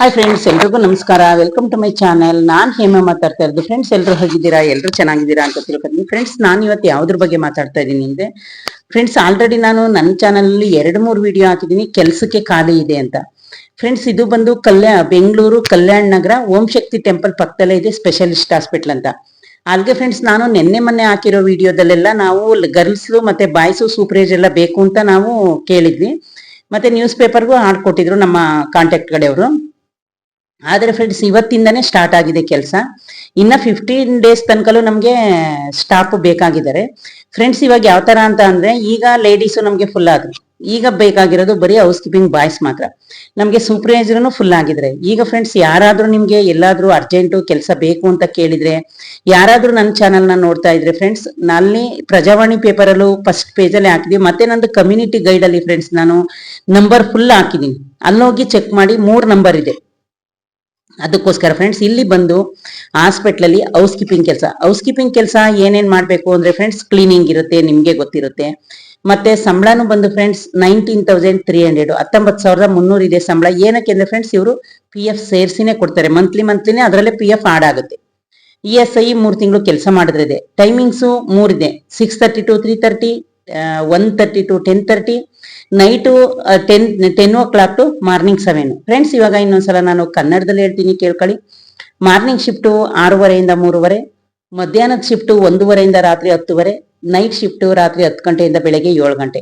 Hi friends ಎಲ್ರಿಗೂ ನಮಸ್ಕಾರ. Welcome to my channel ನಾನ್ ಹೇಮ ಮಾತಾಡ್ತಾ ಇರೋದು. ಫ್ರೆಂಡ್ಸ್ ಎಲ್ರು ಹೋಗಿದ್ದೀರಾ? ಎಲ್ರು ಚೆನ್ನಾಗಿದ್ದೀರಾ ಅಂತ ತಿಳ್ಕೊತೀನಿ. ಫ್ರೆಂಡ್ಸ್ ನಾನು ಇವತ್ತು ಯಾವ್ದ್ರ ಬಗ್ಗೆ ಮಾತಾಡ್ತಾ ಇದ್ದೀನಿ ಅಂದ್ರೆ ಫ್ರೆಂಡ್ಸ್ ಆಲ್ರೆಡಿ ನಾನು ನನ್ನ ಚಾನಲ್ ಅಲ್ಲಿ ಎರಡು ಮೂರು ವಿಡಿಯೋ ಹಾಕಿದ್ದೀನಿ. ಕೆಲ್ಸಕ್ಕೆ ಖಾಲಿ ಇದೆ ಅಂತ. ಫ್ರೆಂಡ್ಸ್ ಇದು ಬಂದು ಕಲ್ಯಾಣ ಬೆಂಗಳೂರು ಕಲ್ಯಾಣ ನಗರ ಓಂ ಶಕ್ತಿ ಟೆಂಪಲ್ ಪಕ್ಕದಲ್ಲೇ ಇದೆ ಸ್ಪೆಷಲಿಸ್ಟ್ ಹಾಸ್ಪಿಟಲ್ ಅಂತ. ಅಲ್ಲಿಗೆ ಫ್ರೆಂಡ್ಸ್ ನಾನು ನಿನ್ನೆ ಮೊನ್ನೆ ಹಾಕಿರೋ ವಿಡಿಯೋದಲ್ಲೆಲ್ಲ ನಾವು ಗರ್ಲ್ಸ್ ಮತ್ತೆ ಬಾಯ್ಸು ಸೂಪರೇಜ್ ಎಲ್ಲ ಬೇಕು ಅಂತ ನಾವು ಕೇಳಿದ್ವಿ. ಮತ್ತೆ ನ್ಯೂಸ್ ಪೇಪರ್ಗೂ ಕೊಟ್ಟಿದ್ರು ನಮ್ಮ ಕಾಂಟ್ಯಾಕ್ಟ್ ಕಡೆಯವರು. ಆದ್ರೆ ಫ್ರೆಂಡ್ಸ್ ಇವತ್ತಿಂದನೇ ಸ್ಟಾರ್ಟ್ ಆಗಿದೆ ಕೆಲಸ. ಇನ್ನ ಫಿಫ್ಟೀನ್ ಡೇಸ್ ತನಕಲೂ ನಮಗೆ ಸ್ಟಾಫ್ ಬೇಕಾಗಿದ್ದಾರೆ. ಫ್ರೆಂಡ್ಸ್ ಇವಾಗ ಯಾವ ತರ ಅಂತ ಅಂದ್ರೆ, ಈಗ ಲೇಡೀಸು ನಮಗೆ ಫುಲ್ ಆದ್ರು. ಈಗ ಬೇಕಾಗಿರೋದು ಬರೀ ಹೌಸ್ ಕೀಪಿಂಗ್ ಬಾಯ್ಸ್ ಮಾತ್ರ. ನಮಗೆ ಸೂಪರ್ವೈಸರ್ನು ಫುಲ್ ಆಗಿದ್ರೆ ಈಗ ಫ್ರೆಂಡ್ಸ್ ಯಾರಾದ್ರೂ ನಿಮ್ಗೆ ಎಲ್ಲಾದ್ರೂ ಅರ್ಜೆಂಟು ಕೆಲಸ ಬೇಕು ಅಂತ ಕೇಳಿದ್ರೆ, ಯಾರಾದ್ರೂ ನನ್ನ ಚಾನಲ್ನ ನೋಡ್ತಾ ಇದ್ರೆ ಫ್ರೆಂಡ್ಸ್ನಲ್ಲಿ ಪ್ರಜಾವಾಣಿ ಪೇಪರಲ್ಲೂ ಫಸ್ಟ್ ಪೇಜಲ್ಲಿ ಹಾಕಿದೀವಿ. ಮತ್ತೆ ನಂದು ಕಮ್ಯುನಿಟಿ ಗೈಡಲ್ಲಿ ಫ್ರೆಂಡ್ಸ್ ನಾನು ನಂಬರ್ ಫುಲ್ ಹಾಕಿದ್ದೀನಿ ಅಲ್ಲೋಗಿ ಚೆಕ್ ಮಾಡಿ ಮೂರು ನಂಬರ್ ಇದೆ. ಅದಕ್ಕೋಸ್ಕರ ಫ್ರೆಂಡ್ಸ್ ಇಲ್ಲಿ ಬಂದು ಹಾಸ್ಪಿಟ್ಲಲ್ಲಿ ಹೌಸ್ ಕೀಪಿಂಗ್ ಕೆಲಸ. ಹೌಸ್ ಕೀಪಿಂಗ್ ಕೆಲಸ ಏನೇನ್ ಮಾಡ್ಬೇಕು ಅಂದ್ರೆ ಫ್ರೆಂಡ್ಸ್ ಕ್ಲೀನಿಂಗ್ ಇರುತ್ತೆ, ನಿಮ್ಗೆ ಗೊತ್ತಿರುತ್ತೆ. ಮತ್ತೆ ಸಂಬಳನು ಬಂದು friends nineteen thousand three hundred ಹತ್ತೊಂಬತ್ತು ಸಾವಿರದ ಮುನ್ನೂರು ಇದೆ ಸಂಬಳ. ಏನಕ್ಕೆ ಅಂದ್ರೆ ಫ್ರೆಂಡ್ಸ್ ಇವರು ಪಿ ಎಫ್ ಸೇರಿಸಿನೇ ಕೊಡ್ತಾರೆ. ಮಂತ್ಲಿ ಮಂತ್ಲಿನೇ ಅದರಲ್ಲೇ ಪಿ ಎಫ್ ಆಡ್ ಆಗುತ್ತೆ. ಇ ಎಸ್ ಐ ಮೂರ್ ತಿಂಗಳು ಕೆಲಸ ಮಾಡಿದ್ರೆ ಇದೆ. Timings ಮೂರಿದೆ. Six thirty to three thirty one thirty to ten thirty night ten ten o'clock to morning seven friends ಇವಾಗ ಇನ್ನೊಂದ್ಸಲ ನಾನು ಕನ್ನಡದಲ್ಲಿ ಹೇಳ್ತೀನಿ, ಕೇಳ್ಕೊಳ್ಳಿ. ಮಾರ್ನಿಂಗ್ ಶಿಫ್ಟು ಆರೂವರೆಯಿಂದ ಮೂರುವರೆ, ಮಧ್ಯಾಹ್ನದ ಶಿಫ್ಟು ಒಂದೂವರೆಯಿಂದ ರಾತ್ರಿ ಹತ್ತುವರೆ ನೈಟ್ ಶಿಫ್ಟು ರಾತ್ರಿ ಹತ್ತು ಗಂಟೆಯಿಂದ ಬೆಳಗ್ಗೆ ಏಳು ಗಂಟೆ.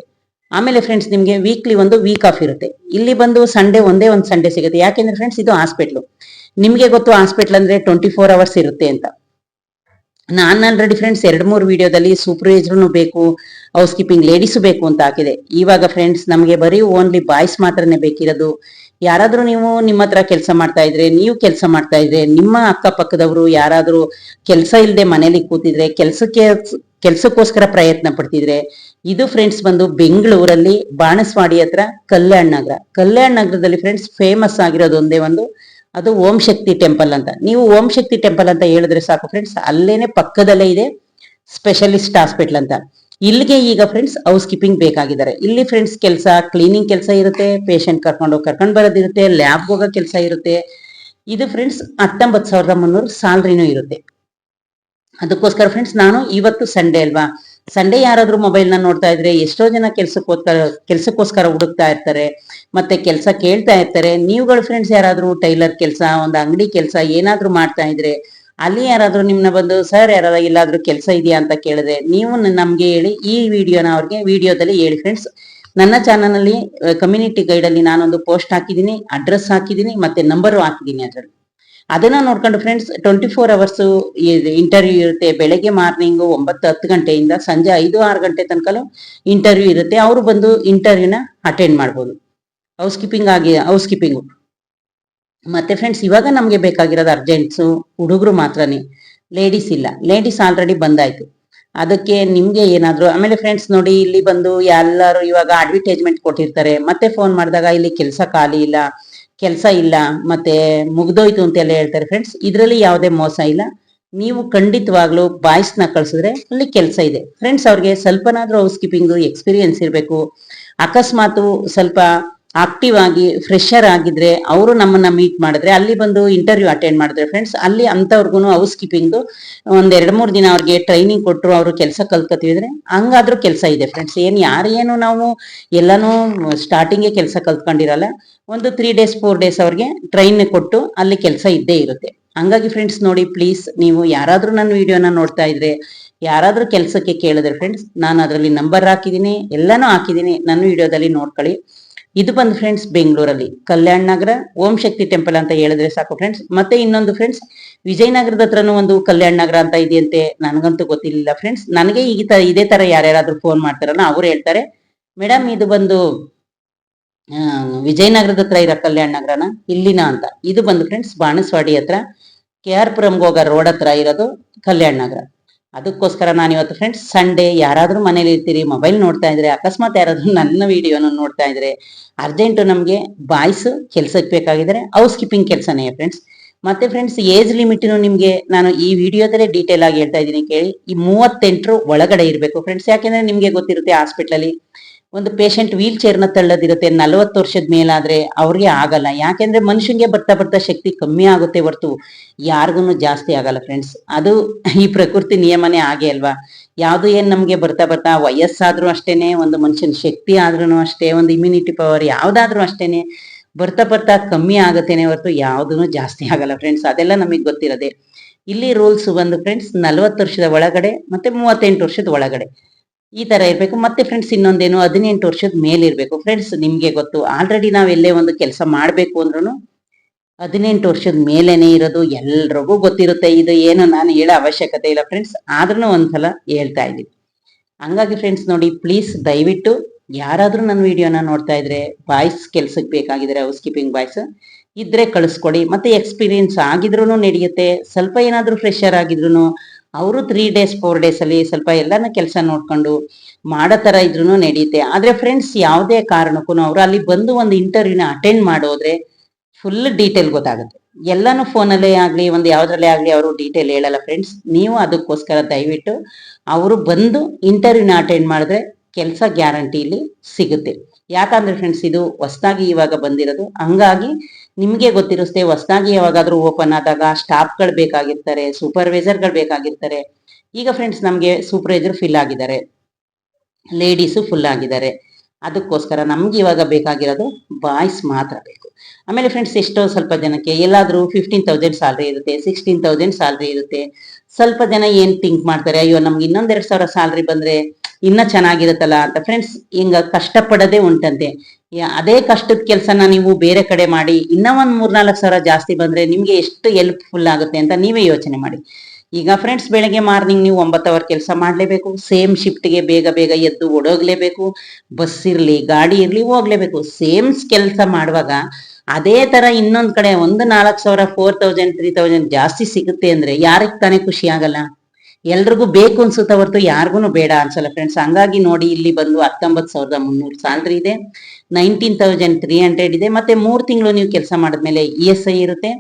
ಆಮೇಲೆ ಫ್ರೆಂಡ್ಸ್ ನಿಮಗೆ ವೀಕ್ಲಿ ಒಂದು ವೀಕ್ ಆಫ್ ಇರುತ್ತೆ. ಇಲ್ಲಿ ಬಂದು ಸಂಡೇ ಒಂದೇ ಒಂದು ಸಂಡೇ ಸಿಗುತ್ತೆ. ಯಾಕೆಂದ್ರೆ ಫ್ರೆಂಡ್ಸ್ ಇದು ಹಾಸ್ಪಿಟ್ಲು ನಿಮಗೆ ಗೊತ್ತು ಹಾಸ್ಪಿಟ್ಲ್ ಅಂದ್ರೆ ಟ್ವೆಂಟಿ ಫೋರ್ ಅವರ್ಸ್ ಇರುತ್ತೆ ಅಂತ. ನಾನು ಆಲ್ರೆಡಿ ಫ್ರೆಂಡ್ಸ್ ಎರಡ್ ಮೂರು ವಿಡಿಯೋದಲ್ಲಿ ಸೂಪರ್ವೈಸರ್ನು ಬೇಕು ಹೌಸ್ ಕೀಪಿಂಗ್ ಲೇಡೀಸು ಬೇಕು ಅಂತ ಹಾಕಿದೆ. ಇವಾಗ ಫ್ರೆಂಡ್ಸ್ ನಮಗೆ ಬರೀ ಓನ್ಲಿ ಬಾಯ್ಸ್ ಮಾತ್ರನೇ ಬೇಕಿರೋದು. ಯಾರಾದ್ರೂ ನೀವು ನಿಮ್ಮ ಹತ್ರ ಕೆಲಸ ಮಾಡ್ತಾ ಇದ್ರೆ, ನೀವು ಕೆಲಸ ಮಾಡ್ತಾ ಇದ್ರೆ, ನಿಮ್ಮ ಅಕ್ಕಪಕ್ಕದವರು ಯಾರಾದ್ರೂ ಕೆಲಸ ಇಲ್ಲದೆ ಮನೇಲಿ ಕೂತಿದ್ರೆ, ಕೆಲಸಕ್ಕೆ ಕೆಲಸಕ್ಕೋಸ್ಕರ ಪ್ರಯತ್ನ ಪಡ್ತಿದ್ರೆ, ಇದು ಫ್ರೆಂಡ್ಸ್ ಬಂದು ಬೆಂಗಳೂರಲ್ಲಿ ಬಾಣಸ್ವಾಡಿ ಹತ್ರ ಕಲ್ಯಾಣ ನಗರ. ಕಲ್ಯಾಣ ನಗರದಲ್ಲಿ ಫ್ರೆಂಡ್ಸ್ ಫೇಮಸ್ ಆಗಿರೋದು ಒಂದೇ ಒಂದು, ಅದು ಓಂ ಶಕ್ತಿ ಟೆಂಪಲ್ ಅಂತ. ನೀವು ಓಂ ಶಕ್ತಿ ಟೆಂಪಲ್ ಅಂತ ಹೇಳಿದ್ರೆ ಸಾಕು ಫ್ರೆಂಡ್ಸ್ ಅಲ್ಲೇನೆ ಪಕ್ಕದಲ್ಲೇ ಇದೆ ಸ್ಪೆಷಲಿಸ್ಟ್ ಹಾಸ್ಪಿಟ್ಲ್ ಅಂತ. ಇಲ್ಲಿಗೆ ಈಗ ಫ್ರೆಂಡ್ಸ್ ಹೌಸ್ ಕೀಪಿಂಗ್ ಬೇಕಾಗಿದ್ದಾರೆ. ಇಲ್ಲಿ ಫ್ರೆಂಡ್ಸ್ ಕೆಲಸ ಕ್ಲೀನಿಂಗ್ ಕೆಲಸ ಇರುತ್ತೆ ಪೇಷಂಟ್ ಕರ್ಕೊಂಡು ಕರ್ಕೊಂಡು ಬರೋದಿರುತ್ತೆ ಲ್ಯಾಬ್ ಹೋಗೋ ಕೆಲಸ ಇರುತ್ತೆ. ಇದು ಫ್ರೆಂಡ್ಸ್ ಹತ್ತೊಂಬತ್ತು ಸಾವಿರದ ಮುನ್ನೂರು ಸ್ಯಾಲ್ರಿನೂ ಇರುತ್ತೆ. ಅದಕ್ಕೋಸ್ಕರ ಫ್ರೆಂಡ್ಸ್ ನಾನು ಇವತ್ತು ಸಂಡೇ ಅಲ್ವಾ? ಸಂಡೇ ಯಾರಾದ್ರೂ ಮೊಬೈಲ್ನ ನೋಡ್ತಾ ಇದ್ರೆ ಎಷ್ಟೋ ಜನ ಕೆಲಸಕ್ಕೋಸ್ಕರ ಕೆಲಸಕ್ಕೋಸ್ಕರ ಹುಡುಕ್ತಾ ಇರ್ತಾರೆ. ಮತ್ತೆ ಕೆಲಸ ಕೇಳ್ತಾ ಇರ್ತಾರೆ. ನೀವುಗಳು ಫ್ರೆಂಡ್ಸ್ ಯಾರಾದ್ರೂ ಟೈಲರ್ ಕೆಲಸ, ಒಂದು ಅಂಗಡಿ ಕೆಲಸ ಏನಾದ್ರೂ ಮಾಡ್ತಾ ಇದ್ರೆ ಅಲ್ಲಿ ಯಾರಾದ್ರೂ ನಿಮ್ನ ಬಂದು, ಸರ್, ಯಾರಾದ್ರೂ ಇಲ್ಲಾದ್ರೂ ಕೆಲಸ ಇದೆಯಾ ಅಂತ ಕೇಳಿದ್ರೆ, ನೀವು ನಮ್ಗೆ ಹೇಳಿ ಈ ವಿಡಿಯೋನ ಅವ್ರಿಗೆ ವಿಡಿಯೋದಲ್ಲಿ ಹೇಳಿ ಫ್ರೆಂಡ್ಸ್ ನನ್ನ ಚಾನಲ್ ಅಲ್ಲಿ ಕಮ್ಯುನಿಟಿ ಗೈಡ್ ಅಲ್ಲಿ ನಾನೊಂದು ಪೋಸ್ಟ್ ಹಾಕಿದ್ದೀನಿ ಅಡ್ರೆಸ್ ಹಾಕಿದ್ದೀನಿ, ಮತ್ತೆ ನಂಬರು ಹಾಕಿದ್ದೀನಿ ಅದ್ರಲ್ಲಿ. ಅದನ್ನ ನೋಡ್ಕೊಂಡು friends twenty four hours interview ಇರುತ್ತೆ. ಬೆಳಗ್ಗೆ ಮಾರ್ನಿಂಗ್ ಒಂಬತ್ತು ಹತ್ತು ಗಂಟೆಯಿಂದ ಸಂಜೆ ಐದು ಆರು ಗಂಟೆ ತನಕಲೂ ಇಂಟರ್ವ್ಯೂ ಇರುತ್ತೆ. ಅವರು ಬಂದು ಇಂಟರ್ವ್ಯೂನ ಅಟೆಂಡ್ ಮಾಡ್ಬೋದು. ಹೌಸ್ ಕೀಪಿಂಗ್ ಆಗಿ ಹೌಸ್ ಕೀಪಿಂಗು ಮತ್ತೆ ಫ್ರೆಂಡ್ಸ್ ಇವಾಗ ನಮ್ಗೆ ಬೇಕಾಗಿರೋದು ಅರ್ಜೆಂಟ್ಸು ಹುಡುಗರು ಮಾತ್ರನೇ ಲೇಡೀಸ್ ಇಲ್ಲ. ಲೇಡೀಸ್ ಆಲ್ರೆಡಿ ಬಂದಾಯ್ತು. ಅದಕ್ಕೆ ನಿಮ್ಗೆ ಏನಾದ್ರು, ಆಮೇಲೆ ಫ್ರೆಂಡ್ಸ್ ನೋಡಿ, ಇಲ್ಲಿ ಬಂದು ಎಲ್ಲರೂ ಇವಾಗ ಅಡ್ವರ್ಟೈಸ್ಮೆಂಟ್ ಕೊಟ್ಟಿರ್ತಾರೆ. ಮತ್ತೆ ಫೋನ್ ಮಾಡಿದಾಗ ಇಲ್ಲಿ ಕೆಲಸ ಖಾಲಿ ಇಲ್ಲ, ಕೆಲಸ ಇಲ್ಲ, ಮತ್ತೆ ಮುಗ್ದೋಯ್ತು ಅಂತೆಲ್ಲ ಹೇಳ್ತಾರೆ ಫ್ರೆಂಡ್ಸ್ ಇದರಲ್ಲಿ ಯಾವುದೇ ಮೋಸ ಇಲ್ಲ. ನೀವು ಖಂಡಿತವಾಗ್ಲೂ ಬಾಯ್ಸ್ನ ಕಳ್ಸಿದ್ರೆ ಅಲ್ಲಿ ಕೆಲಸ ಇದೆ. ಫ್ರೆಂಡ್ಸ್ ಅವ್ರಿಗೆ ಸ್ವಲ್ಪನಾದ್ರೂ ಹೌಸ್ ಕೀಪಿಂಗ್ ಎಕ್ಸ್ಪೀರಿಯನ್ಸ್ ಇರಬೇಕು. ಅಕಸ್ಮಾತು ಸ್ವಲ್ಪ ಆಕ್ಟಿವ್ ಆಗಿ ಫ್ರೆಶರ್ ಆಗಿದ್ರೆ ಅವರು ನಮ್ಮನ್ನ ಮೀಟ್ ಮಾಡಿದ್ರೆ ಅಲ್ಲಿ ಬಂದು ಇಂಟರ್ವ್ಯೂ ಅಟೆಂಡ್ ಮಾಡಿದ್ರೆ ಫ್ರೆಂಡ್ಸ್ ಅಲ್ಲಿ ಅಂತವ್ರಿಗೂ ಹೌಸ್ ಕೀಪಿಂಗ್ ಒಂದ್ ಎರಡು ಮೂರು ದಿನ ಅವ್ರಿಗೆ ಟ್ರೈನಿಂಗ್ ಕೊಟ್ಟರು ಅವರು ಕೆಲಸ ಕಲ್ತ್ಕೊತಿದ್ರೆ ಹಂಗಾದ್ರೂ ಕೆಲಸ ಇದೆ ಫ್ರೆಂಡ್ಸ್ ಏನ್ ಯಾರೇನು ನಾವು ಎಲ್ಲಾನು ಸ್ಟಾರ್ಟಿಂಗ್ಗೆ ಕೆಲಸ ಕಲ್ತ್ಕೊಂಡಿರಲ್ಲ, ಒಂದು ತ್ರೀ ಡೇಸ್ ಫೋರ್ ಡೇಸ್ ಅವ್ರಿಗೆ ಟ್ರೈನ್ ಕೊಟ್ಟು ಅಲ್ಲಿ ಕೆಲಸ ಇದ್ದೇ ಇರುತ್ತೆ. ಹಂಗಾಗಿ ಫ್ರೆಂಡ್ಸ್ ನೋಡಿ ಪ್ಲೀಸ್ ನೀವು ಯಾರಾದ್ರೂ ನನ್ನ ವಿಡಿಯೋನ ನೋಡ್ತಾ ಇದ್ರೆ, ಯಾರಾದ್ರೂ ಕೆಲಸಕ್ಕೆ ಕೇಳಿದ್ರೆ ಫ್ರೆಂಡ್ಸ್ ನಾನು ಅದರಲ್ಲಿ ನಂಬರ್ ಹಾಕಿದ್ದೀನಿ ಎಲ್ಲಾನು ಹಾಕಿದ್ದೀನಿ ನನ್ನ ವಿಡಿಯೋದಲ್ಲಿ ನೋಡ್ಕೊಳ್ಳಿ. ಇದು ಬಂದು ಫ್ರೆಂಡ್ಸ್ ಬೆಂಗಳೂರಲ್ಲಿ. ಕಲ್ಯಾಣ ನಗರ, ಓಂ ಶಕ್ತಿ ಟೆಂಪಲ್ ಅಂತ ಹೇಳಿದ್ರೆ ಸಾಕು ಫ್ರೆಂಡ್ಸ್ ಮತ್ತೆ ಇನ್ನೊಂದು ಫ್ರೆಂಡ್ಸ್ ವಿಜಯನಗರದ ಹತ್ರನೂ ಒಂದು ಕಲ್ಯಾಣ ನಗರ ಅಂತ ಇದೆಯಂತೆ. ನನಗಂತೂ ಗೊತ್ತಿಲ್ಲ ಫ್ರೆಂಡ್ಸ್ ನನಗೆ ಈ ತರ ಇದೇ ತರ ಯಾರ್ಯಾರಾದ್ರೂ ಫೋನ್ ಮಾಡ್ತಾರಲ್ಲ, ಅವ್ರು ಹೇಳ್ತಾರೆ ಮೇಡಮ್ ಇದು ಬಂದು ವಿಜಯನಗರದ ಹತ್ರ ಇರೋ ಕಲ್ಯಾಣ ನಗರನ? ಇಲ್ಲಿನ ಅಂತ. ಇದು ಬಂದು ಫ್ರೆಂಡ್ಸ್ ಬಾಣಸ್ವಾಡಿ ಹತ್ರ, ಕೆ ಆರ್ ಪುರಂಗೆ ರೋಡ್ ಹತ್ರ ಇರೋದು ಕಲ್ಯಾಣ ನಗರ. ಅದಕ್ಕೋಸ್ಕರ ನಾನು ಇವತ್ತು ಫ್ರೆಂಡ್ಸ್ ಸಂಡೇ ಯಾರಾದರೂ ಮನೇಲಿ ಇರ್ತೀರಿ ಮೊಬೈಲ್ ನೋಡ್ತಾ ಇದ್ರೆ, ಅಕಸ್ಮಾತ್ ಯಾರಾದರೂ ನನ್ನ ವಿಡಿಯೋನ ನೋಡ್ತಾ ಇದ್ರೆ ಅರ್ಜೆಂಟು ನಮಗೆ ಬಾಯ್ಸ್ ಕೆಲಸಕ್ಕೆ ಬೇಕಾಗಿದ್ರೆ ಹೌಸ್ ಕೀಪಿಂಗ್ ಕೆಲಸನೇ ಫ್ರೆಂಡ್ಸ್ ಮತ್ತೆ ಫ್ರೆಂಡ್ಸ್ ಏಜ್ ಲಿಮಿಟ್ನು ನಿಮಗೆ ನಾನು ಈ ವಿಡಿಯೋದಲ್ಲೇ ಡೀಟೇಲ್ ಆಗಿ ಹೇಳ್ತಾ ಇದ್ದೀನಿ ಕೇಳಿ, ಈ ಮೂವತ್ತೆಂಟರು ಒಳಗಡೆ ಇರಬೇಕು ಫ್ರೆಂಡ್ಸ್ ಯಾಕೆಂದ್ರೆ ನಿಮಗೆ ಗೊತ್ತಿರುತ್ತೆ ಹಾಸ್ಪಿಟ್ಲಲ್ಲಿ ಒಂದು ಪೇಷಂಟ್ ವೀಲ್ ಚೇರ್ನ ತಳ್ಳೋದಿರುತ್ತೆ, ನಲವತ್ತು ವರ್ಷದ ಮೇಲಾದ್ರೆ ಅವ್ರಿಗೆ ಆಗಲ್ಲ. ಯಾಕೆಂದ್ರೆ ಮನುಷ್ಯಂಗೆ ಬರ್ತಾ ಬರ್ತಾ ಶಕ್ತಿ ಕಮ್ಮಿ ಆಗುತ್ತೆ ಹೊರತು ಯಾರಿಗೂ ಜಾಸ್ತಿ ಆಗಲ್ಲ ಫ್ರೆಂಡ್ಸ್ ಅದು ಈ ಪ್ರಕೃತಿ ನಿಯಮನೇ ಹಾಗೆ ಅಲ್ವಾ? ಯಾವುದು ಏನ್ ನಮ್ಗೆ ಬರ್ತಾ ಬರ್ತಾ ವಯಸ್ಸಾದ್ರೂ ಅಷ್ಟೇನೆ, ಒಂದು ಮನುಷ್ಯನ ಶಕ್ತಿ ಆದ್ರೂ ಅಷ್ಟೇ, ಒಂದು ಇಮ್ಯುನಿಟಿ ಪವರ್ ಯಾವ್ದಾದ್ರೂ ಅಷ್ಟೇನೆ ಬರ್ತಾ ಬರ್ತಾ ಕಮ್ಮಿ ಆಗುತ್ತೇನೆ ಹೊರತು ಯಾವ್ದೂ ಜಾಸ್ತಿ ಆಗಲ್ಲ ಫ್ರೆಂಡ್ಸ್ ಅದೆಲ್ಲ ನಮಗೆ ಗೊತ್ತಿರೋದೆ. ಇಲ್ಲಿ ರೂಲ್ಸ್ ಬಂದು ಫ್ರೆಂಡ್ಸ್ ನಲವತ್ತು ವರ್ಷದ ಒಳಗಡೆ ಮತ್ತೆ ಮೂವತ್ತೆಂಟು ವರ್ಷದ ಒಳಗಡೆ. ಈ ತರ ಇರ್ಬೇಕು. ಮತ್ತೆ ಫ್ರೆಂಡ್ಸ್ ಇನ್ನೊಂದೇನು, ಹದಿನೆಂಟು ವರ್ಷದ ಮೇಲೆ ಇರಬೇಕು. ಫ್ರೆಂಡ್ಸ್ ನಿಮ್ಗೆ ಗೊತ್ತು. ಆಲ್ರೆಡಿ ನಾವ್ ಎಲ್ಲೇ ಒಂದು ಕೆಲಸ ಮಾಡ್ಬೇಕು ಅಂದ್ರೂ ಹದಿನೆಂಟು ವರ್ಷದ ಮೇಲೇನೆ ಇರೋದು ಎಲ್ರಿಗೂ ಗೊತ್ತಿರುತ್ತೆ. ಇದು ಏನು ನಾನು ಹೇಳೋ ಅವಶ್ಯಕತೆ ಇಲ್ಲ ಫ್ರೆಂಡ್ಸ್ ಆದ್ರೂ ಒಂದ್ಸಲ ಹೇಳ್ತಾ ಇದ್ದೀನಿ. ಹಂಗಾಗಿ ಫ್ರೆಂಡ್ಸ್ ನೋಡಿ ಪ್ಲೀಸ್ ದಯವಿಟ್ಟು ಯಾರಾದ್ರೂ ನನ್ನ ವಿಡಿಯೋನ ನೋಡ್ತಾ ಇದ್ರೆ ಬಾಯ್ಸ್ ಕೆಲ್ಸಕ್ಕೆ ಬೇಕಾಗಿದ್ರೆ ಹೌಸ್ ಕೀಪಿಂಗ್ ಬಾಯ್ಸ್ ಇದ್ರೆ ಕಳಿಸ್ಕೊಡಿ. ಮತ್ತೆ ಎಕ್ಸ್ಪೀರಿಯನ್ಸ್ ಆಗಿದ್ರು ನಡೆಯುತ್ತೆ. ಸ್ವಲ್ಪ ಏನಾದ್ರೂ ಫ್ರೆಶರ್ ಆಗಿದ್ರು ಅವರು ತ್ರೀ ಡೇಸ್ ಫೋರ್ ಡೇಸ್ ಅಲ್ಲಿ ಸ್ವಲ್ಪ ಎಲ್ಲಾನ ಕೆಲಸ ನೋಡ್ಕೊಂಡು ಮಾಡೋ ತರ ಇದ್ರು ನಡೆಯುತ್ತೆ ಆದ್ರೆ ಫ್ರೆಂಡ್ಸ್ ಯಾವುದೇ ಕಾರಣಕ್ಕೂ ಅವರು ಅಲ್ಲಿ ಬಂದು ಒಂದು ಇಂಟರ್ವ್ಯೂನ ಅಟೆಂಡ್ ಮಾಡೋದ್ರೆ ಫುಲ್ ಡೀಟೇಲ್ ಗೊತ್ತಾಗುತ್ತೆ. ಎಲ್ಲಾನು ಫೋನಲ್ಲೇ ಆಗ್ಲಿ, ಒಂದು ಯಾವ್ದ್ರಲ್ಲೇ ಆಗ್ಲಿ ಅವರು ಡೀಟೇಲ್ ಹೇಳಲ್ಲ ಫ್ರೆಂಡ್ಸ್ ನೀವು ಅದಕ್ಕೋಸ್ಕರ ದಯವಿಟ್ಟು ಅವರು ಬಂದು ಇಂಟರ್ವ್ಯೂನ ಅಟೆಂಡ್ ಮಾಡಿದ್ರೆ ಕೆಲಸ ಗ್ಯಾರಂಟಿ ಇಲ್ಲಿ ಸಿಗುತ್ತೆ. ಯಾಕಂದ್ರೆ ಫ್ರೆಂಡ್ಸ್ ಇದು ಹೊಸದಾಗಿ ಇವಾಗ ಬಂದಿರೋದು. ಹಂಗಾಗಿ ನಿಮ್ಗೆ ಗೊತ್ತಿರುತ್ತೆ, ಹೊಸದಾಗಿ ಯಾವಾಗಾದ್ರೂ ಓಪನ್ ಆದಾಗ ಸ್ಟಾಫ್ಗಳು ಬೇಕಾಗಿರ್ತಾರೆ ಸೂಪರ್ವೈಸರ್ಗಳು ಬೇಕಾಗಿರ್ತಾರೆ. ಈಗ ಫ್ರೆಂಡ್ಸ್ ನಮ್ಗೆ ಸೂಪರ್ವೈಸರ್ ಫಿಲ್ ಆಗಿದ್ದಾರೆ. ಲೇಡೀಸು ಫುಲ್ ಆಗಿದ್ದಾರೆ. ಅದಕ್ಕೋಸ್ಕರ ನಮ್ಗೆ ಇವಾಗ ಬೇಕಾಗಿರೋದು ಬಾಯ್ಸ್ ಮಾತ್ರ ಬೇಕು. ಆಮೇಲೆ ಫ್ರೆಂಡ್ಸ್ ಎಷ್ಟೋ ಸ್ವಲ್ಪ ಜನಕ್ಕೆ, ಎಲ್ಲಾದ್ರೂ ಫಿಫ್ಟೀನ್ ತೌಸಂಡ್ ಸ್ಯಾಲ್ರಿ ಇರುತ್ತೆ ಸಿಕ್ಸ್ಟೀನ್ ತೌಸಂಡ್ ಸ್ಯಾಲ್ರಿ ಇರುತ್ತೆ. ಸ್ವಲ್ಪ ಜನ ಏನ್ ಥಿಂಕ್ ಮಾಡ್ತಾರೆ? ಅಯ್ಯೋ, ನಮ್ಗೆ ಇನ್ನೊಂದೆರಡು ಸಾವಿರ ಸ್ಯಾಲ್ರಿ ಬಂದ್ರೆ ಇನ್ನ ಚೆನ್ನಾಗಿರುತ್ತಲ್ಲ ಅಂತ. ಫ್ರೆಂಡ್ಸ್ ಹಿಂಗ ಕಷ್ಟಪಡೋದೇ ಉಂಟಂತೆ. ಅದೇ ಕಷ್ಟದ ಕೆಲಸನ ನೀವು ಬೇರೆ ಕಡೆ ಮಾಡಿ, ಇನ್ನ ಒಂದ್ ಮೂರ್ನಾಲ್ಕು ಸಾವಿರ ಜಾಸ್ತಿ ಬಂದ್ರೆ ನಿಮ್ಗೆ ಎಷ್ಟು ಹೆಲ್ಪ್ಫುಲ್ ಆಗುತ್ತೆ ಅಂತ ನೀವೇ ಯೋಚನೆ ಮಾಡಿ. ಈಗ ಫ್ರೆಂಡ್ಸ್ ಬೆಳಗ್ಗೆ ಮಾರ್ನಿಂಗ್ ನೀವು ಒಂಬತ್ತು ಅವರ್ ಕೆಲಸ ಮಾಡ್ಲೇಬೇಕು. ಸೇಮ್ ಶಿಫ್ಟ್ಗೆ ಬೇಗ ಬೇಗ ಎದ್ದು ಓಡೋಗ್ಲೇಬೇಕು. ಬಸ್ ಇರ್ಲಿ, ಗಾಡಿ ಇರ್ಲಿ, ಹೋಗ್ಲೇಬೇಕು. ಸೇಮ್ ಕೆಲಸ ಮಾಡುವಾಗ ಅದೇ ತರ ಇನ್ನೊಂದ್ ಕಡೆ ಒಂದು ನಾಲ್ಕು ಸಾವಿರ ಫೋರ್ ತೌಸಂಡ್ ತ್ರೀ ತೌಸಂಡ್ ಜಾಸ್ತಿ ಸಿಗುತ್ತೆ ಅಂದ್ರೆ ಯಾರಿಗ್ ತಾನೇ ಖುಷಿ ಆಗಲ್ಲ? ಎಲ್ರಿಗೂ ಬೇಕು ಅನ್ಸುತ್ತ ಹೊರತು ಯಾರಿಗೂ ಬೇಡ ಅನ್ಸಲ್ಲ ಫ್ರೆಂಡ್ಸ್ ಹಂಗಾಗಿ ನೋಡಿ ಇಲ್ಲಿ ಬಂದು ಹತ್ತೊಂಬತ್ತು ಸಾವಿರದ ಮುನ್ನೂರು ಸ್ಯಾಲ್ರಿ ಇದೆ ನೈನ್ಟೀನ್ ತೌಸಂಡ್ ತ್ರೀ ಹಂಡ್ರೆಡ್ ಇದೆ. ಮತ್ತೆ ಮೂರ್ ತಿಂಗಳು ನೀವು ಕೆಲಸ ಮಾಡಿದ್ಮೇಲೆ ಇ ಎಸ್ ಐ ಇರುತ್ತೆ.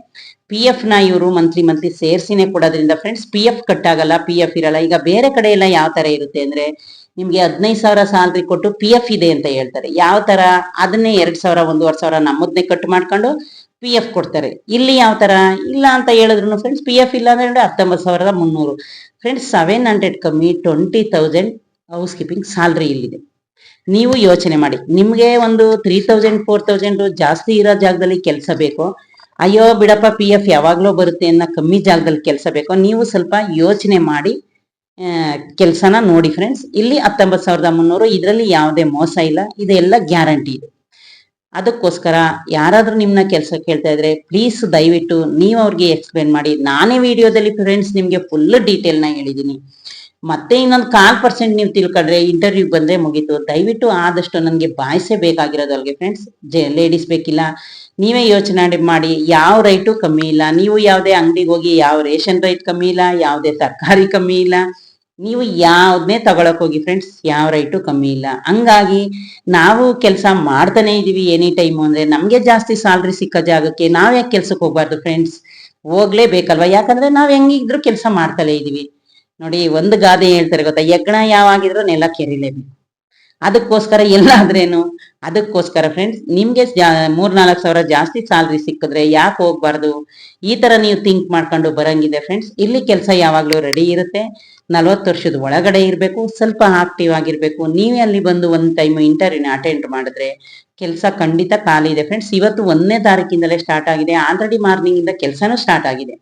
ಪಿ ಎಫ್ನ ಇವರು ಮಂತ್ಲಿ ಮಂತ್ಲಿ ಸೇರ್ಸಿನೇ ಕೊಡೋದ್ರಿಂದ ಫ್ರೆಂಡ್ಸ್ ಪಿ ಎಫ್ ಕಟ್ ಆಗಲ್ಲ ಪಿ ಎಫ್ ಇರಲ್ಲ. ಈಗ ಬೇರೆ ಕಡೆ ಎಲ್ಲ ಯಾವ ತರ ಇರುತ್ತೆ ಅಂದ್ರೆ ನಿಮ್ಗೆ ಹದಿನೈದು ಸಾವಿರ ಸ್ಯಾಲ್ರಿ ಕೊಟ್ಟು ಪಿ ಎಫ್ ಇದೆ ಅಂತ ಹೇಳ್ತಾರೆ. ಯಾವ ತರ? ಅದನ್ನೇ ಎರಡ್ ಸಾವಿರ, ಒಂದೂವರೆ ಸಾವಿರ ನಮ್ಮದನ್ನೇ ಕಟ್ ಮಾಡ್ಕೊಂಡು ಪಿ ಎಫ್ ಕೊಡ್ತಾರೆ. ಇಲ್ಲಿ ಯಾವ ತರ? ಇಲ್ಲ ಅಂತ ಹೇಳಿದ್ರು ಫ್ರೆಂಡ್ಸ್ ಪಿ ಎಫ್ ಇಲ್ಲ ಅಂದ್ರೆ ಹತ್ತೊಂಬತ್ತು ಸಾವಿರದ ಮುನ್ನೂರು. ಫ್ರೆಂಡ್ಸ್ ಸೆವೆನ್ ಹಂಡ್ರೆಡ್ ಕಮ್ಮಿ twenty thousand housekeeping salary ಇಲ್ಲಿದೆ. ನೀವು ಯೋಚನೆ ಮಾಡಿ. ನಿಮ್ಗೆ ಒಂದು ತ್ರೀ ತೌಸಂಡ್ ಫೋರ್ ತೌಸಂಡ್ ಜಾಸ್ತಿ ಇರೋ ಜಾಗದಲ್ಲಿ ಕೆಲಸ ಬೇಕು. ಅಯ್ಯೋ ಬಿಡಪ್ಪ ಪಿ ಎಫ್ ಯಾವಾಗ್ಲೋ ಬರುತ್ತೆ ಅನ್ನೋ ಕಮ್ಮಿ ಜಾಗದಲ್ಲಿ ಕೆಲಸ ಬೇಕೋ, ನೀವು ಸ್ವಲ್ಪ ಯೋಚನೆ ಮಾಡಿ ಕೆಲಸನ ನೋಡಿ ಫ್ರೆಂಡ್ಸ್ ಇಲ್ಲಿ ಹತ್ತೊಂಬತ್ತು ಸಾವಿರದ ಮುನ್ನೂರು, ಇದರಲ್ಲಿ ಯಾವುದೇ ಮೋಸ ಇಲ್ಲ, ಇದೆಲ್ಲ ಗ್ಯಾರಂಟಿ ಇದೆ. ಅದಕ್ಕೋಸ್ಕರ ಯಾರಾದರೂ ನಿಮ್ಮನ್ನ ಕೆಲಸ ಕೇಳ್ತಾ ಇದ್ರೆ ಪ್ಲೀಸ್ ದಯವಿಟ್ಟು ನೀವು ಅವ್ರಿಗೆ ಎಕ್ಸ್ಪ್ಲೇನ್ ಮಾಡಿ. ನಾನೇ ವಿಡಿಯೋದಲ್ಲಿ ಫ್ರೆಂಡ್ಸ್ ನಿಮಗೆ ಫುಲ್ ಡೀಟೇಲ್ನ ನ ಹೇಳಿದೀನಿ. ಮತ್ತೆ ಇನ್ನೊಂದು ಕಾಲ್ ಪರ್ಸೆಂಟ್ ನೀವು ತಿಳ್ಕೊಂಡ್ರೆ ಇಂಟರ್ವ್ಯೂ ಬಂದ್ರೆ ಮುಗೀತು. ದಯವಿಟ್ಟು ಆದಷ್ಟು ನನಗೆ ಬಾಯ್ಸೇ ಬೇಕಾಗಿರೋದು ಅಲ್ಗೆ ಫ್ರೆಂಡ್ಸ್ ಲೇಡೀಸ್ ಬೇಕಿಲ್ಲ. ನೀವೇ ಯೋಚನೆ ಮಾಡಿ ಯಾವ ರೈಟು ಕಮ್ಮಿ ಇಲ್ಲ. ನೀವು ಯಾವುದೇ ಅಂಗಡಿಗೆ ಹೋಗಿ ಯಾವ ರೇಷನ್ ರೈಟ್ ಕಮ್ಮಿ ಇಲ್ಲ, ಯಾವುದೇ ತರಕಾರಿ ಕಮ್ಮಿ ಇಲ್ಲ. ನೀವು ಯಾವ್ದನ್ನೇ ತಗೊಳಕ್ ಹೋಗಿ ಫ್ರೆಂಡ್ಸ್ ಯಾವ ರೈಟು ಕಮ್ಮಿ ಇಲ್ಲ. ಹಂಗಾಗಿ ನಾವು ಕೆಲಸ ಮಾಡ್ತಾನೆ ಇದೀವಿ ಎನಿ ಟೈಮ್ ಅಂದ್ರೆ. ನಮ್ಗೆ ಜಾಸ್ತಿ ಸ್ಯಾಲ್ರಿ ಸಿಕ್ಕ ಜಾಗಕ್ಕೆ ನಾವ್ ಯಾಕೆ ಕೆಲ್ಸಕ್ಕೆ ಹೋಗ್ಬಾರ್ದು ಫ್ರೆಂಡ್ಸ್ ಹೋಗ್ಲೇಬೇಕಲ್ವಾ ಯಾಕಂದ್ರೆ ನಾವ್ ಹೆಂಗಿದ್ರು ಕೆಲಸ ಮಾಡ್ತಲೇ ಇದೀವಿ. ನೋಡಿ, ಒಂದು ಗಾದೆ ಹೇಳ್ತಾರೆ ಗೊತ್ತಾ? ಯಜ್ಞ ಯಾವಾಗಿದ್ರು ನೆಲ ಕೆರಿಲೇಬೇಕು. ಅದಕ್ಕೋಸ್ಕರ ಎಲ್ಲಾದ್ರೇನು? ಅದಕ್ಕೋಸ್ಕರ ಫ್ರೆಂಡ್ಸ್ ನಿಮ್ಗೆ ಮೂರ್ನಾಲ್ಕು ಸಾವಿರ ಜಾಸ್ತಿ ಸ್ಯಾಲ್ರಿ ಸಿಕ್ಕಿದ್ರೆ ಯಾಕೆ ಹೋಗ್ಬಾರ್ದು? ಈ ತರ ನೀವು ಥಿಂಕ್ ಮಾಡ್ಕೊಂಡು ಬರಂಗಿದೆ ಫ್ರೆಂಡ್ಸ್ ಇಲ್ಲಿ ಕೆಲಸ ಯಾವಾಗ್ಲೂ ರೆಡಿ ಇರುತ್ತೆ. ನಲವತ್ತು ವರ್ಷದ ಒಳಗಡೆ ಇರಬೇಕು, ಸ್ವಲ್ಪ ಆಕ್ಟಿವ್ ಆಗಿರ್ಬೇಕು. ನೀವೇ ಅಲ್ಲಿ ಬಂದು ಒಂದ್ ಟೈಮ್ ಇಂಟರ್ವ್ಯೂನ ಅಟೆಂಡ್ ಮಾಡಿದ್ರೆ ಕೆಲಸ ಖಂಡಿತ ಖಾಲಿ ಇದೆ ಫ್ರೆಂಡ್ಸ್ ಇವತ್ತು ಒಂದನೇ ತಾರೀಕಿಂದಲೇ ಸ್ಟಾರ್ಟ್ ಆಗಿದೆ. ಆಲ್ರೆಡಿ ಮಾರ್ನಿಂಗ್ ಇಂದ ಕೆಲಸನೂ ಸ್ಟಾರ್ಟ್ ಆಗಿದೆ.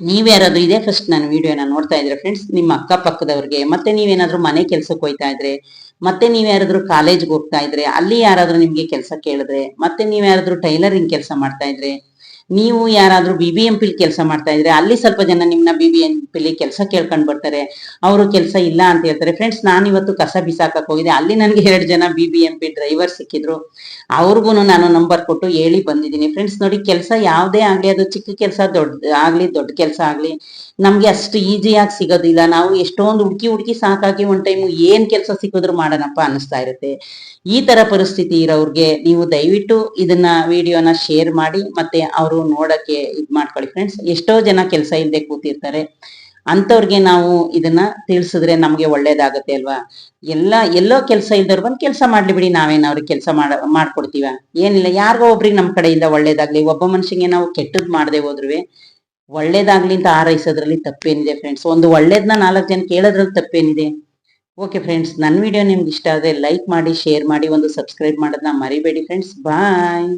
ನೀವ್ಯಾರಾದ್ರೂ ಇದೇ ಫಸ್ಟ್ ನಾನು ವಿಡಿಯೋನ ನೋಡ್ತಾ ಇದ್ರೆ ಫ್ರೆಂಡ್ಸ್ ನಿಮ್ಮ ಅಕ್ಕಪಕ್ಕದವ್ರಿಗೆ, ಮತ್ತೆ ನೀವೇನಾದ್ರೂ ಮನೆ ಕೆಲ್ಸಕ್ಕೆ ಹೋಯ್ತಾ ಇದ್ರೆ, ಮತ್ತೆ ನೀವ್ ಯಾರಾದ್ರೂ ಕಾಲೇಜ್ಗೆ ಹೋಗ್ತಾ ಇದ್ರೆ, ಅಲ್ಲಿ ಯಾರಾದ್ರೂ ನಿಮ್ಗೆ ಕೆಲಸ ಕೇಳಿದ್ರೆ, ಮತ್ತೆ ನೀವ್ ಯಾರಾದ್ರೂ ಟೈಲರಿಂಗ್ ಕೆಲಸ ಮಾಡ್ತಾ ಇದ್ರೆ ನೀವು ಯಾರಾದ್ರೂ ಬಿ ಬಿ ಎಂ ಪಿಲಿ ಕೆಲಸ ಮಾಡ್ತಾ ಇದ್ರೆ, ಅಲ್ಲಿ ಸ್ವಲ್ಪ ಜನ ನಿಮ್ನ ಬಿ ಬಿ ಎಂ ಪಿಲಿ ಕೆಲಸ ಕೇಳ್ಕೊಂಡ್ ಬರ್ತಾರೆ. ಅವರು ಕೆಲಸ ಇಲ್ಲ ಅಂತ ಹೇಳ್ತಾರೆ. ಫ್ರೆಂಡ್ಸ್ ನಾನು ಇವತ್ತು ಕಸ ಬಿಸಾಕಕ್ ಹೋಗಿದೆ ಅಲ್ಲಿ ನನಗೆ ಎರಡು ಜನ B B M P driver ಸಿಕ್ಕಿದ್ರು. ಅವ್ರಿಗೂ ನಾನು ನಂಬರ್ ಕೊಟ್ಟು ಹೇಳಿ ಬಂದಿದ್ದೀನಿ. ಫ್ರೆಂಡ್ಸ್ ನೋಡಿ ಕೆಲಸ ಯಾವುದೇ ಆಗ್ಲಿ, ಅದು ಚಿಕ್ಕ ಕೆಲಸ, ದೊಡ್ಡ ಆಗ್ಲಿ, ದೊಡ್ಡ ಕೆಲಸ ಆಗ್ಲಿ, ನಮ್ಗೆ ಅಷ್ಟು ಈಸಿಯಾಗಿ ಸಿಗೋದಿಲ್ಲ. ನಾವು ಎಷ್ಟೊಂದು ಹುಡುಕಿ ಹುಡುಕಿ ಸಾಕಾಗಿ ಒಂದ್ ಟೈಮ್ ಏನ್ ಕೆಲಸ ಸಿಕ್ಕಿದ್ರು ಮಾಡೋಣಪ್ಪ ಅನಿಸ್ತಾ ಇರುತ್ತೆ. ಈ ತರ ಪರಿಸ್ಥಿತಿ ಇರೋರ್ಗೆ ನೀವು ದಯವಿಟ್ಟು ಇದನ್ನ ವಿಡಿಯೋನ ಶೇರ್ ಮಾಡಿ, ಮತ್ತೆ ಅವರು ನೋಡಕ್ಕೆ ಇದ್ ಮಾಡ್ಕೊಳ್ಳಿ. ಫ್ರೆಂಡ್ಸ್ ಎಷ್ಟೋ ಜನ ಕೆಲಸ ಇಲ್ಲದೆ ಕೂತಿರ್ತಾರೆ. ಅಂಥವ್ರಿಗೆ ನಾವು ಇದನ್ನ ತಿಳಿಸಿದ್ರೆ ನಮ್ಗೆ ಒಳ್ಳೇದಾಗತ್ತೆ ಅಲ್ವಾ? ಎಲ್ಲ, ಎಲ್ಲೋ ಕೆಲಸ ಇಲ್ದವ್ರು ಬಂದು ಕೆಲಸ ಮಾಡ್ಲಿ ಬಿಡಿ ನಾವೇನ್ ಅವ್ರಿಗೆ ಕೆಲಸ ಮಾಡ, ಮಾಡ್ಕೊಡ್ತೀವ? ಏನಿಲ್ಲ, ಯಾರಿಗೋ ಒಬ್ರಿಗೆ ನಮ್ ಕಡೆಯಿಂದ ಒಳ್ಳೇದಾಗ್ಲಿ, ಒಬ್ಬ ಮನುಷ್ಯಂಗೆ ನಾವು ಕೆಟ್ಟದ್ ಮಾಡದೆ ಹೋದ್ರುವೆ, ಒಳ್ಳೇದಾಗ್ಲಿ ಅಂತ ಆರೈಸೋದ್ರಲ್ಲಿ ತಪ್ಪೇನಿದೆ ಫ್ರೆಂಡ್ಸ್ ಒಂದು ಒಳ್ಳೇದ್ನ ನಾಲ್ಕು ಜನ ಕೇಳೋದ್ರಲ್ಲಿ ತಪ್ಪೇನಿದೆ. ಓಕೆ ಫ್ರೆಂಡ್ಸ್ ನನ್ನ ವಿಡಿಯೋ ನಿಮ್ಗೆ ಇಷ್ಟ ಆದ್ರೆ ಲೈಕ್ ಮಾಡಿ ಶೇರ್ ಮಾಡಿ, ಒಂದು ಸಬ್ಸ್ಕ್ರೈಬ್ ಮಾಡೋದನ್ನ ಮರಿಬೇಡಿ ಫ್ರೆಂಡ್ಸ್ ಬಾಯ್